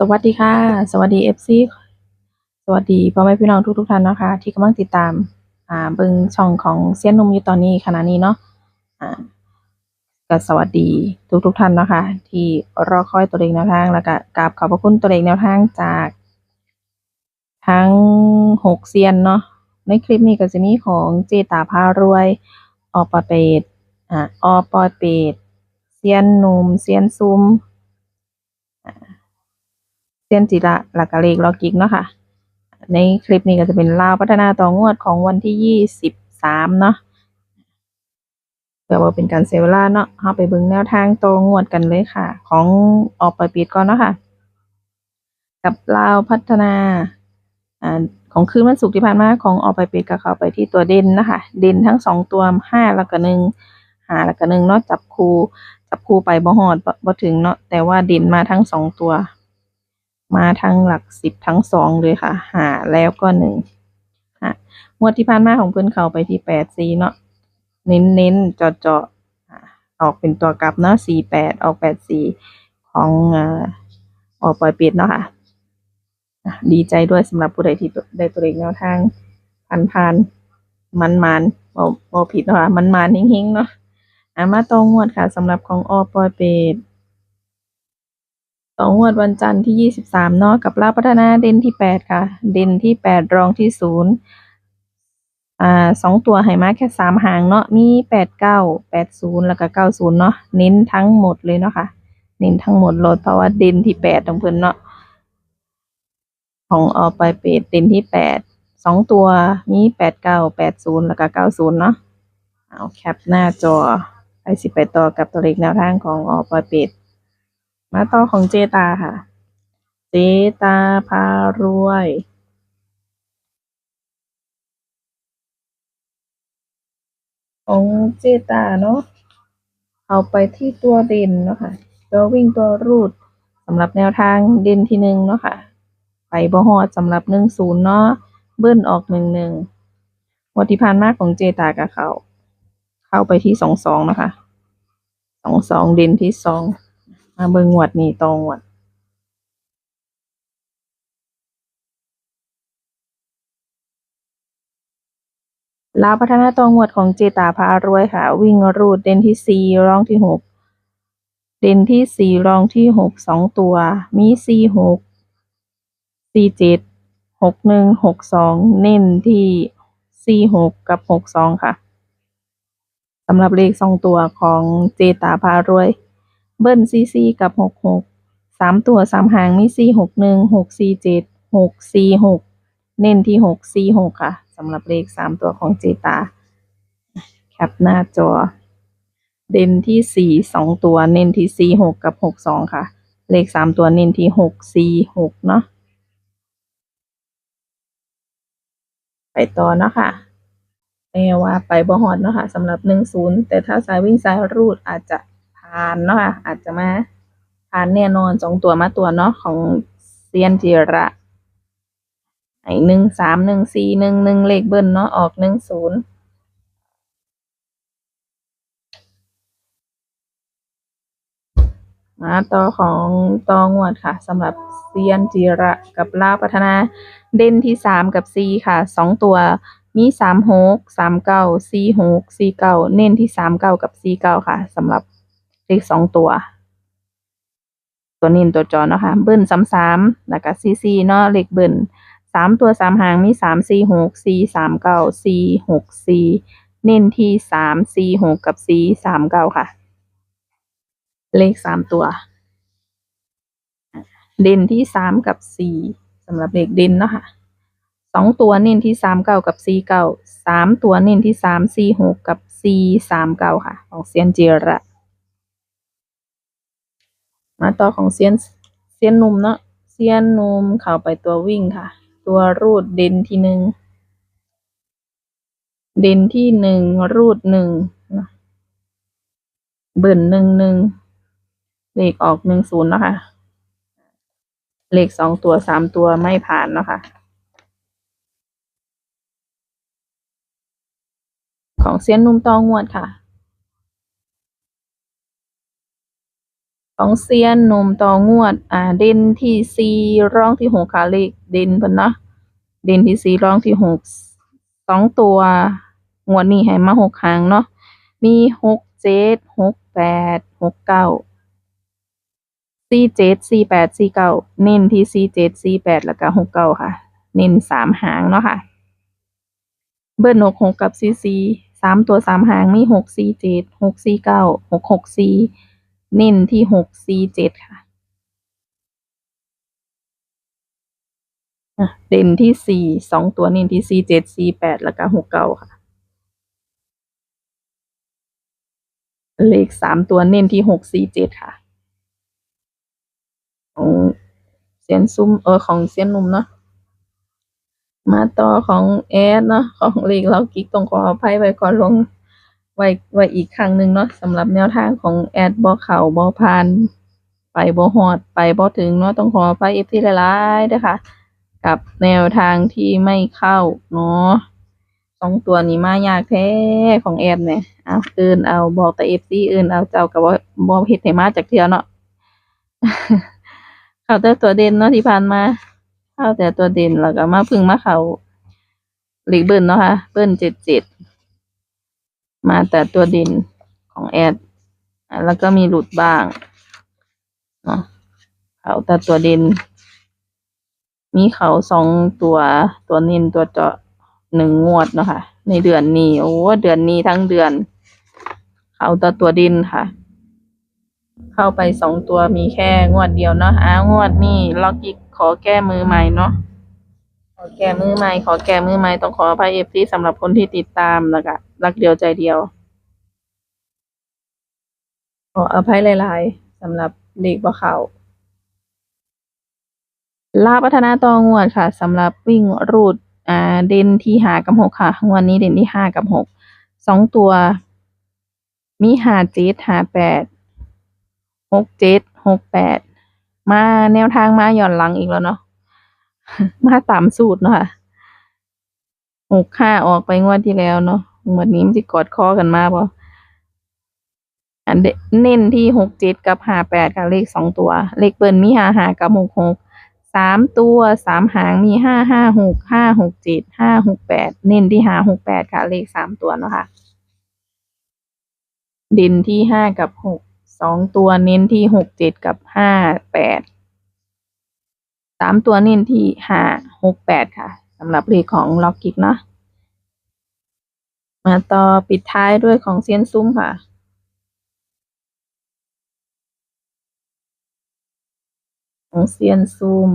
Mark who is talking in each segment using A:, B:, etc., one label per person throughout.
A: สวัสดีค่ะ สวัสดี FC สวัสดีพ่อแม่พี่น้องทุกๆท่านนะคะ ที่กำลังติดตาม อ่าเบิงช่องของเซียนหนุ่มอยู่ตอนนี้ขณะนี้เนาะอ่าก็สวัสดีทุกๆท่านนะคะ ที่รอคอยตัวเลขแนวทางแล้วก็กราบขอบพระคุณตัวเลขแนวทางจาก ทั้งหกเซียนเนาะในคลิปนี้ก็จะมีของเจตาพารวยอปอเปดอ่าอปอเปดเซียนหนุ่มเซียนซุ้ม เซียนจิระหลักกะเลขล็อกกิกเนาะค่ะ ในคลิปนี้ก็จะเป็นลาวพัฒนาต่องวดของวันที่ยี่สิบสามเนาะเพื่อว่าเป็นการเสียเวลาเนาะเราไปเบิ่งแนวทางต่องวดกันเลยค่ะ ของออกไปปิดก่อนเนาะค่ะ กับลาวพัฒนาอ่าของคืนวันศุกร์ที่ผ่านมาของออกไปปิดก็เข้าไปที่ตัวเด่นนะคะ เด่นทั้งสองตัวห้าแล้วก็หนึ่งหาแล้วก็หนึ่งเนาะจับคู่จับคู่ไปบ่ฮอดบ่ถึงเนาะแต่ว่าเด่นมาทั้งสองตัว มาทั้งหลักสิบทั้งสองเลยค่ะ หาแล้วก็หนึ่งฮะงวดที่ผ่านมาของเพิ่อนเขาไปที่แปดสี่เนาะเน้นเน้นๆเจาะเจาะๆอออกเป็นตัวกลับเนาะสี่แปดออกแปดสี่ของออกปล่อยปิดเนาะค่ะอะดีใจด้วยสำหรับผู้ใดที่ได้ตัวเลขแนวทางพันพันมันมันๆบ่บ่ผิดเนาะค่ะมันมันๆเฮงๆเนาะอะมาตองงวดค่ะสำหรับของอปอยเป็ด สองวดวันจันทร์ที่ยี่สิบสามเนาะกับลาพัฒนาเด่นที่แปดค่ะ เด่นที่แปดรองที่ศูนย์อ่าสองตัวให้มาแค่สามหางเนาะมีแปดเก้าแปดศูนย์แล้วก็เก้าศูนย์เนาะเน้นทั้งหมดเลยเนาะค่ะ เน้นทั้งหมดลยเพราะว่าเด่นที่แปดของเพิ่นเนาะของออไปเป็ดเด่นที่แปดสองตัวมีแปดเก้าแปดศูนย์แล้วก็เก้าศูนย์เนาะเอาแคปหน้าจอไปสิไปต่อกับตัวเลขแนวทางของออไปเป็ด มาต่อของเจตาค่ะ เจตาพารวย ของเจตาเนาะเอาไปที่ตัวเด่นเนาะค่ะตัววิ่งตัวรูดสำหรับแนวทางเด่นที่หนึ่งเนาะค่ะ ไปบ่ฮอดสำหรับหนึ่งศูนย์เนาะเบิ้ลออกหนึ่งหนึ่งวัติพานมากของเจตากับเขา เข้าไปที่สองสองนะคะสองสองเด่นที่สอง มาเบิ่งงวดนี้ตองวดลาวพัฒนาตองหวดของเจตาพารวยค่ะ วิ่งรูดเด่นที่สี่รองที่หกเด่นที่สี่รองที่หกสองตัว มีสี่หกสี่เจ็ดหกหนึ่งหกสองเน้นที่สี่หกกับหกสองค่ะสำหรับเลขสองตัวของเจตาพารวย เบิ้ลซีซีกับหกหกสามตัวสามหางมีสี่หกหนึ่งหกสี่เจ็ดหกสี่หกเน้นที่หกสี่หกค่ะสำหรับเลขสามตัวของเจตา แคปหน้าจอ เด่นที่สี่สองตัวเน้นที่สี่หกกับหกสองค่ะ เลขสามตัวเน้นที่หกสี่หกเนาะไปต่อเนาะค่ะแปลว่าไปบ่ฮอดเนาะค่ะสำหรับหนึ่งศูนย์แต่ถ้าสายวิ่งสายรูดอาจจะานเนาะค่ะอาจจะมาผ่านแน่นอนสองตัวมาตัวเนาะของเซียนจิระไอหนึ่งสามหนึ่งสี่หนึ่งหนึ่งเลขเบิ้ลเนาะออกหนึ่งศูนย์มาต่อของตองวดค่ะสำหรับเซียนจิระกับลาพัฒนา เด่นที่สามกับสี่ค่ะสองตัวมีสามหกสามเก้าสี่หกสี่เก้าเน้นที่สามเก้ากับสี่เก้าค่ะสำหรับ เลขสองตัว ตัวเน้นตัวจอเนาะค่ะเบิ้ลซ้ำๆแล้วก็ซีซีเนาะเลขเบิ้ลสามตัวสามหางมีสามสี่หกสี่สามเก้าสี่หกสี่เน้นที่สามสี่หกกับสี่สามเก้าค่ะ เลขสามตัว เด่นที่สามกับสี่สำหรับเลขเด่นเนาะค่ะสองตัวเน้นที่สามเก้ากับสี่เก้าสามตัวเน้นที่สามสี่หกกับสี่สามเก้าค่ะ ของเซียนเจระ มาต่อของเซียนเซียนนุ่มเนาะเซียนนุ่มเข้าไปตัววิ่งค่ะ ตัวรูดเด่นทีหนึ่งเด่นที่หนึ่งรูดหนึ่งเบิ่นหนึ่งหนึ่งเลขออกหนึ่งศูนย์เนาะค่ะเลขสองตัวสามตัวไม่ผ่านเนาะค่ะของเซียนนุ่มตองวดค่ะ ของเซียนหนุ่มต่องวด อ่า เด่นที่สี่ร่องที่หกค่ะเลขเด่นเพิ่นเนาะเด่นที่สี่ร่องที่หกสองตัวงวดนี้ให้มาหกหางเนาะมีหกเจ็ดหกแปดหกเก้าสี่เจ็ดสี่แปดสี่เก้าเน้นที่สี่เจ็ดสี่แปดแล้วก็หกเก้าค่ะ เน้นสามหางเนาะค่ะ เบิ้ลหกหกกับสี่สี่สามตัวสามหางมีหกสี่เจ็ดหกสี่เก้าหกหกสี่ เน้นที่หกสี่เจ็ดค่ะเด่นที่สี่สองตัวเน้นที่สี่เจ็ดสี่แปดแล้วก็หกเก้าค่ะ เลขสามตัวเน้นที่หกสี่เจ็ดค่ะของเซียนซุ่มเออของเซียนหนุ่มเนาะมาต่อของแอดเนาะของเลีกเรากิ๊กต้องขออภัยไว้ก่อนลง ไว้ไว้อีกครั้งหนึ่งเนาะสำหรับแนวทางของแอดบ่เข้าบ่ผ่านไปบ่ฮอดไปบ่ถึงเนาะต้องขออภัย FC หลายๆเด้อค่ะกับแนวทางที่ไม่เข้าเนาะสองตัวนี้มายากแท้ของแอดเนี่ยเอาเอิ้นเอาบอกแต่ FC เอิ้นเอาเจ้าก็บ่บ่เฮ็ดให้มาจักเทื่อเนาะเขาแต่ตัวเด่นเนาะที่ผ่านมาเข้าแต่ตัวเด่นแล้วก็มาพึ่งมาเข้าหลีกเบิ้ลเนาะค่ะเบิ้ลเจ็ดเจ็ด มาแต่ตัวด่นของแอด แล้วก็มีหลุดบ้างเนาะเขาแต่ตัวด่นมีเขาสองตัวตัวน้นตัวเจาะหนึ่งงวดเนาะค่ะ ในเดือนนี้ โอ้เดือนนี้ทั้งเดือน เขาแต่ตัวด่นค่ะ เข้าไปสองตัวมีแค่งวดเดียวเนาะอ้างวดนี้ล็อกอีกขอแก้มือใหม่เนาะ อแก้มือใหม่ ขอแก้มือใหม่ ต้องขออภัยเอฟซีสำหรับคนที่ติดตามแล้วก็รักเดียวใจเดียว ขออภัยหลายๆสำหรับเด็กบ่เขาลาพัฒนาตองวดค่ะสำหรับวิ่งรูดอ่าเด่นที่หากับหกค่ะงวดนี้เด่นที่ห้ากับหกสองตัว มีหาเจ็ดหาแปดหกเจ็ดหกแปดมาแนวทางมาหย่อนหลังอีกแล้วเนาะ มาตามสูตรเนาะค่ะหกห้าออกไปงวดที่แล้วเนาะงวดนี้มันจะกอดคอกันมาบ่อันเดเน้นที่หกเจ็ดกับห้าแปดค่ะเลขสองตัว เลขเบิ้ลมีห้าห้ากับหกหกสามตัวสามหางมีห้าห้าหกห้าหกเจ็ดห้าหกแปดเน้นที่ห้าหกแปดค่ะเลขสามตัวเนาะค่ะด่นที่ห้ากับหกสองตัวเน้นที่หกเจ็ดกับห้าแปด สามตัวเน้นที่ห้าหกแปดค่ะสำหรับเลขของล็อกกิกเนาะมาต่อปิดท้ายด้วยของเซียนซุ้มค่ะ ของเซียนซุ้ม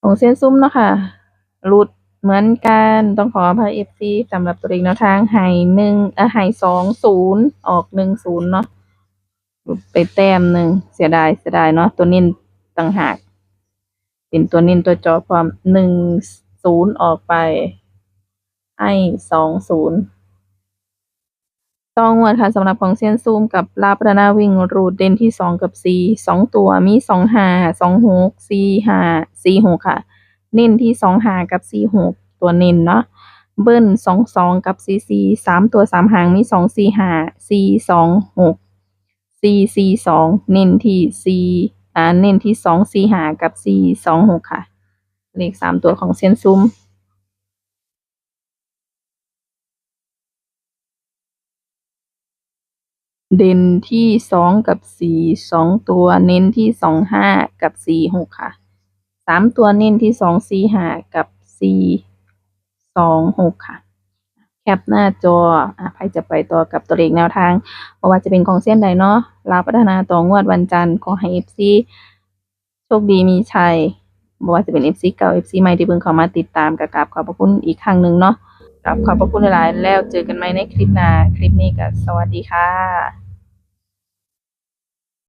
A: ของเซียนซุ้มเนาะค่ะหลุดเหมือนกัน ต้องขออภัยเอฟซีสำหรับตัวเลขแนวทางไห้หนึ่งเออไห้สองศูนย์ออกหนึ่งศูนย์เนาะ ไปแต้มหนึ่งเสียดายเสียดายเนาะตัวนิ่นต่างหาก เป็นตัวนิ่นตัวจอความหนึ่งศูนย์ออกไป ให้สองศูนย์ต้องงวดค่ะสำหรับของเซียนซูมกับลาปรนาวิ่งรูดเด่นที่สองกับสี่สองตัวมีสองหาสองหกสี่หาสี่หกค่ะ เน้นที่สองหากับสี่หกตัวเน้นเนาะเบิ้ลสองสองกับสี่สี่สามตัวสามหางมีสองสี่หาสี่สองหก สี่สี่สองเน้นที่สี่อ่าเน้นที่สองสี่ห้ากับสี่สองหกค่ะ เลขสามตัวของเซียนซุ้มเด่นที่สองกับสี่สองตัวเน้นที่สองห้ากับสี่หกค่ะสามตัวเน้นที่สองสี่ห้ากับสี่สองหกค่ะ แคปหน้าจออะใครจะไปต่อกับตัวเลขแนวทางเพราะว่าจะเป็นของเส้นใดเนาะลาพัฒนาต่องวดวันจันทร์ขอให้เอฟซีโชคดีมีชัยบอกว่าจะเป็นเอฟซีเก่าเอฟซีใหม่ที่เพิ่งเข้ามาติดตามกับกราบขอบพระคุณอีกครั้งหนึ่งเนาะกราบขอบพระคุณหลายๆแล้วเจอกันใหม่ในคลิปหน้า คลิปนี้ก็สวัสดีค่ะ